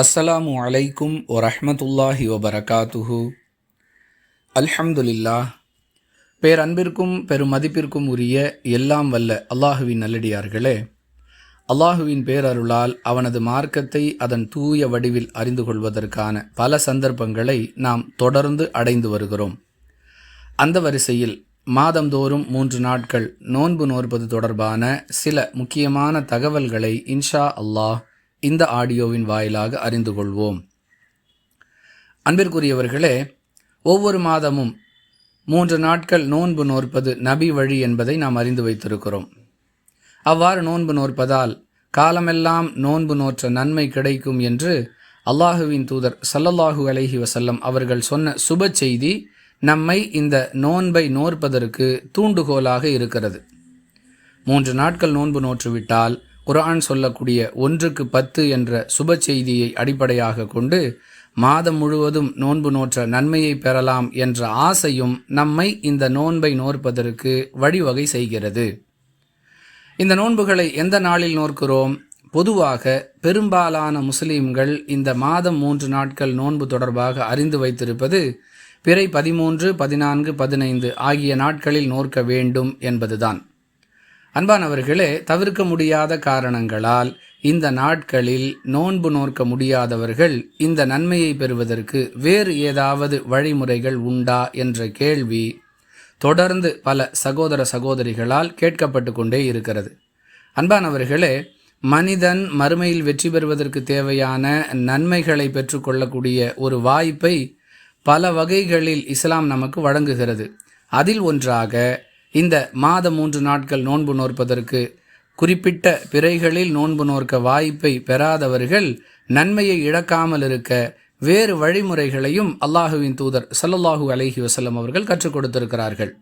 அஸ்ஸலாமு அலைக்கும் வரஹ்மத்துல்லாஹி வபரகாத்துஹு. அல்ஹம்துலில்லா பேரன்பிற்கும் பெருமதிப்பிற்கும் உரிய எல்லாம் வல்ல அல்லாஹுவின் நல்லடியார்களே. அல்லாஹுவின் பேரருளால் அவனது மார்க்கத்தை அதன் தூய வடிவில் அறிந்து கொள்வதற்கான பல சந்தர்ப்பங்களை நாம் தொடர்ந்து அடைந்து வருகிறோம். அந்த வரிசையில் மாதந்தோறும் மூன்று நாட்கள் நோன்பு நோற்பது தொடர்பான சில முக்கியமான தகவல்களை இன்ஷா அல்லாஹ் இந்த ஆடியோவின் வாயிலாக அறிந்து கொள்வோம். அன்பிற்குரியவர்களே ஒவ்வொரு மாதமும் மூன்று நாட்கள் நோன்பு நோற்பது நபி வழி என்பதை நாம் அறிந்து வைத்திருக்கிறோம். அவ்வாறு நோன்பு நோற்பதால் காலமெல்லாம் நோன்பு நோற்ற நன்மை கிடைக்கும் என்று அல்லாஹுவின் தூதர் சல்லல்லாஹு அலஹி வசல்லம் அவர்கள் சொன்ன சுப செய்தி நம்மை இந்த நோன்பை நோற்பதற்கு தூண்டுகோலாக இருக்கிறது. மூன்று நாட்கள் நோன்பு நோற்றுவிட்டால் குரான் சொல்லக்கூடிய ஒன்றுக்கு பத்து என்ற சுப செய்தியை அடிப்படையாக கொண்டு மாதம் முழுவதும் நோன்பு நோற்ற நன்மையை பெறலாம் என்ற ஆசையும் நம்மை இந்த நோன்பை நோற்பதற்கு வழிவகை செய்கிறது. இந்த நோன்புகளை எந்த நாளில் நோக்கிறோம் பொதுவாக பெரும்பாலான முஸ்லீம்கள் இந்த மாதம் மூன்று நாட்கள் நோன்பு தொடர்பாக அறிந்து வைத்திருப்பது பிறை பதிமூன்று பதினான்கு பதினைந்து ஆகிய நாட்களில் நோற்க வேண்டும் என்பதுதான். அன்பானவர்களே தவிர்க்க முடியாத காரணங்களால் இந்த நாட்களில் நோன்பு நோக்க முடியாதவர்கள் இந்த நன்மையை பெறுவதற்கு வேறு ஏதாவது வழிமுறைகள் உண்டா என்ற கேள்வி தொடர்ந்து பல சகோதர சகோதரிகளால் கேட்கப்பட்டு கொண்டே இருக்கிறது. அன்பானவர்களே மனிதன் மறுமையில் வெற்றி பெறுவதற்கு தேவையான நன்மைகளை பெற்றுக்கொள்ளக்கூடிய ஒரு வாய்ப்பை பல வகைகளில் இஸ்லாம் நமக்கு வழங்குகிறது. அதில் ஒன்றாக இந்த மாதம் மூன்று நாட்கள் நோன்பு நோற்பதற்கு குறிப்பிட்ட பிறைகளில் நோன்பு நோற்க வாய்ப்பை பெறாதவர்கள் நன்மையை இழக்காமல் இருக்க வேறு வழிமுறைகளையும் அல்லாஹுவின் தூதர் சல்லல்லாஹு அலஹி வசல்லம் அவர்கள் கற்றுக் கொடுத்திருக்கிறார்கள்.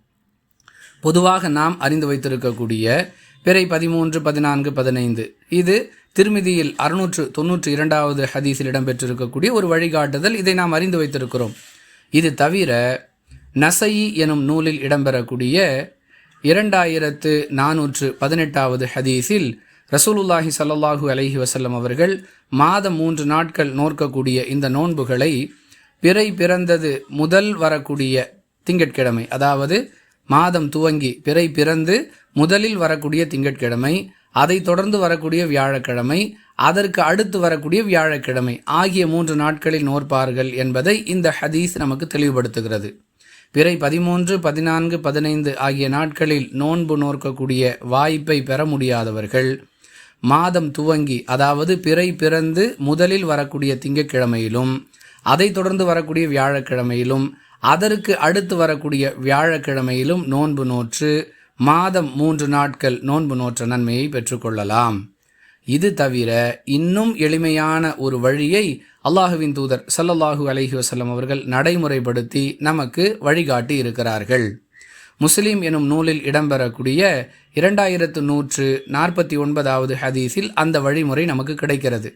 பொதுவாக நாம் அறிந்து வைத்திருக்கக்கூடிய பிறை பதிமூன்று பதினான்கு பதினைந்து இது திருமிதியில் அறுநூற்று தொன்னூற்று இரண்டாவது ஹதீஸில் இடம்பெற்றிருக்கக்கூடிய ஒரு வழிகாட்டுதல். இதை நாம் அறிந்து வைத்திருக்கிறோம். இது தவிர நசையி எனும் நூலில் இடம்பெறக்கூடிய இரண்டாயிரத்து நானூற்று பதினெட்டாவது ஹதீஸில் ரசூலுல்லாஹி சல்லாஹூ அலஹி வசல்லம் அவர்கள் மாதம் மூன்று நாட்கள் நோற்கக்கூடிய இந்த நோன்புகளை பிறை பிறந்தது முதல் வரக்கூடிய திங்கட்கிழமை அதாவது மாதம் துவங்கி பிறை பிறந்து முதலில் வரக்கூடிய திங்கட்கிழமை அதை தொடர்ந்து வரக்கூடிய வியாழக்கிழமை அதற்கு அடுத்து வரக்கூடிய வியாழக்கிழமை ஆகிய மூன்று நாட்களில் நோற்பார்கள் என்பதை இந்த ஹதீஸ் நமக்கு தெளிவுபடுத்துகிறது. பிறை பதிமூன்று பதினான்கு பதினைந்து ஆகிய நாட்களில் நோன்பு நோக்கக்கூடிய வாய்ப்பை பெற முடியாதவர்கள் மாதம் துவங்கி அதாவது பிறை பிறந்து முதலில் வரக்கூடிய திங்கட்கிழமையிலும் அதைத் தொடர்ந்து வரக்கூடிய வியாழக்கிழமையிலும் அதற்கு அடுத்து வரக்கூடிய வியாழக்கிழமையிலும் நோன்பு நோற்று மாதம் மூன்று நாட்கள் நோன்பு நோற்ற நன்மையை பெற்றுக்கொள்ளலாம். இது தவிர இன்னும் எளிமையான ஒரு வழியை அல்லாஹுவின் தூதர் சல்லல்லாஹு அலஹி வசல்லம் அவர்கள் நடைமுறைப்படுத்தி நமக்கு வழிகாட்டி இருக்கிறார்கள். முஸ்லீம் எனும் நூலில் இடம்பெறக்கூடிய இரண்டாயிரத்து நூற்று நாற்பத்தி ஒன்பதாவது ஹதீஸில் அந்த வழிமுறை நமக்கு கிடைக்கிறது.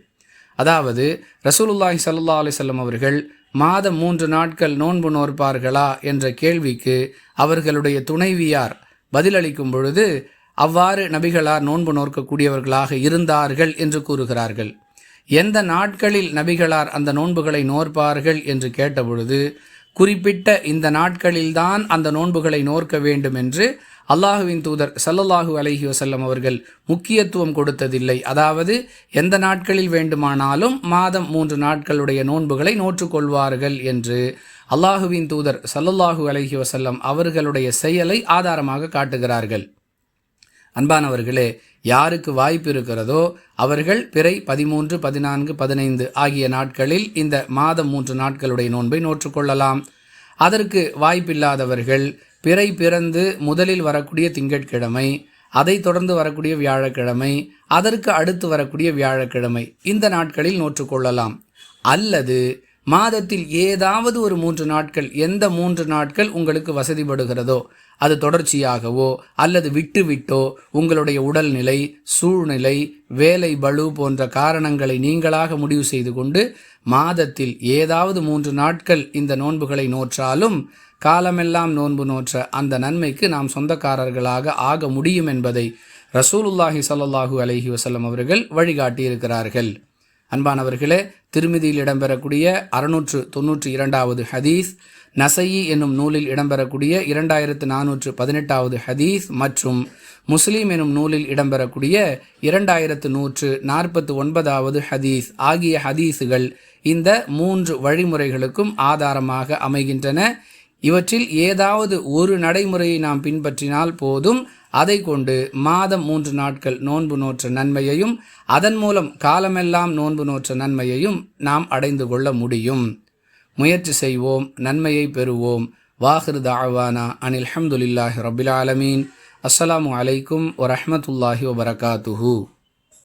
அதாவது ரசூலுல்லாஹி சல்லா அலிசல்லம் அவர்கள் மாதம் மூன்று நாட்கள் நோன்பு நோற்பார்களா என்ற கேள்விக்கு அவர்களுடைய துணைவியார் பதிலளிக்கும் பொழுது அவ்வாறு நபிகளார் நோன்பு நோற்கக்கூடியவர்களாக இருந்தார்கள் என்று கூறுகிறார்கள். எந்த நாட்களில் நபிகளார் அந்த நோன்புகளை நோற்பார்கள் என்று கேட்டபொழுது குறிப்பிட்ட இந்த நாட்களில்தான் அந்த நோன்புகளை நோற்க வேண்டும் என்று அல்லாஹுவின் தூதர் சல்லல்லாஹு அலஹி வசல்லம் அவர்கள் முக்கியத்துவம் கொடுத்ததில்லை. அதாவது எந்த நாட்களில் வேண்டுமானாலும் மாதம் மூன்று நாட்களுடைய நோன்புகளை நோற்றுக்கொள்வார்கள் என்று அல்லாஹுவின் தூதர் சல்லல்லாஹு அலஹி வசல்லம் அவர்களுடைய செயலை ஆதாரமாக காட்டுகிறார்கள். அன்பானவர்களே யாருக்கு வாய்ப்பு இருக்கிறதோ அவர்கள் பிறை பதிமூன்று பதினான்கு பதினைந்து ஆகிய நாட்களில் இந்த மாதம் மூன்று நாட்களுடைய நோன்பை நோற்றுக்கொள்ளலாம். அதற்கு வாய்ப்பில்லாதவர்கள் பிறை பிறந்து முதலில் வரக்கூடிய திங்கட்கிழமை அதை தொடர்ந்து வரக்கூடிய வியாழக்கிழமை அதற்கு அடுத்து வரக்கூடிய வியாழக்கிழமை இந்த நாட்களில் நோற்றுக்கொள்ளலாம். அல்லது மாதத்தில் ஏதாவது ஒரு மூன்று நாட்கள் எந்த மூன்று நாட்கள் உங்களுக்கு வசதிப்படுகிறதோ அது தொடர்ச்சியாகவோ அல்லது விட்டுவிட்டோ உங்களுடைய உடல்நிலை சூழ்நிலை வேலை பளு போன்ற காரணங்களை நீங்களாக முடிவு செய்து கொண்டு மாதத்தில் ஏதாவது மூன்று நாட்கள் இந்த நோன்புகளை நோற்றாலும் காலமெல்லாம் நோன்பு நோற்ற அந்த நன்மைக்கு நாம் சொந்தக்காரர்களாக ஆக முடியும் என்பதை ரசூலுல்லாஹி சல்லாஹூ அலஹி வசல்லம் அவர்கள் வழிகாட்டியிருக்கிறார்கள். அன்பானவர்களே திருமிதியில் இடம்பெறக்கூடிய அறுநூற்று தொன்னூற்றி இரண்டாவது ஹதீஸ் நசையி என்னும் நூலில் இடம்பெறக்கூடிய இரண்டாயிரத்து நானூற்று பதினெட்டாவது ஹதீஸ் மற்றும் முஸ்லீம் எனும் நூலில் இடம்பெறக்கூடிய இரண்டாயிரத்து நூற்று நாற்பத்து ஒன்பதாவது ஹதீஸ் ஆகிய ஹதீஸுகள் இந்த மூன்று வழிமுறைகளுக்கும் ஆதாரமாக அமைகின்றன. இவற்றில் ஏதாவது ஒரு நடைமுறையை நாம் பின்பற்றினால் போதும் அதை கொண்டு மாதம் மூன்று நாட்கள் நோன்பு நோற்ற நன்மையையும் அதன் மூலம் காலமெல்லாம் நோன்பு நோற்ற நன்மையையும் நாம் அடைந்து கொள்ள முடியும். முயற்சி செய்வோம் நன்மையை பெறுவோம். வாஹிரு தாவானா அனில் அஹமதுல்லாஹி ரபில் ஆலமீன். அஸ்ஸலாமு அலைக்கும் வரமத்துல்லாஹி வபரகாத்துஹூ.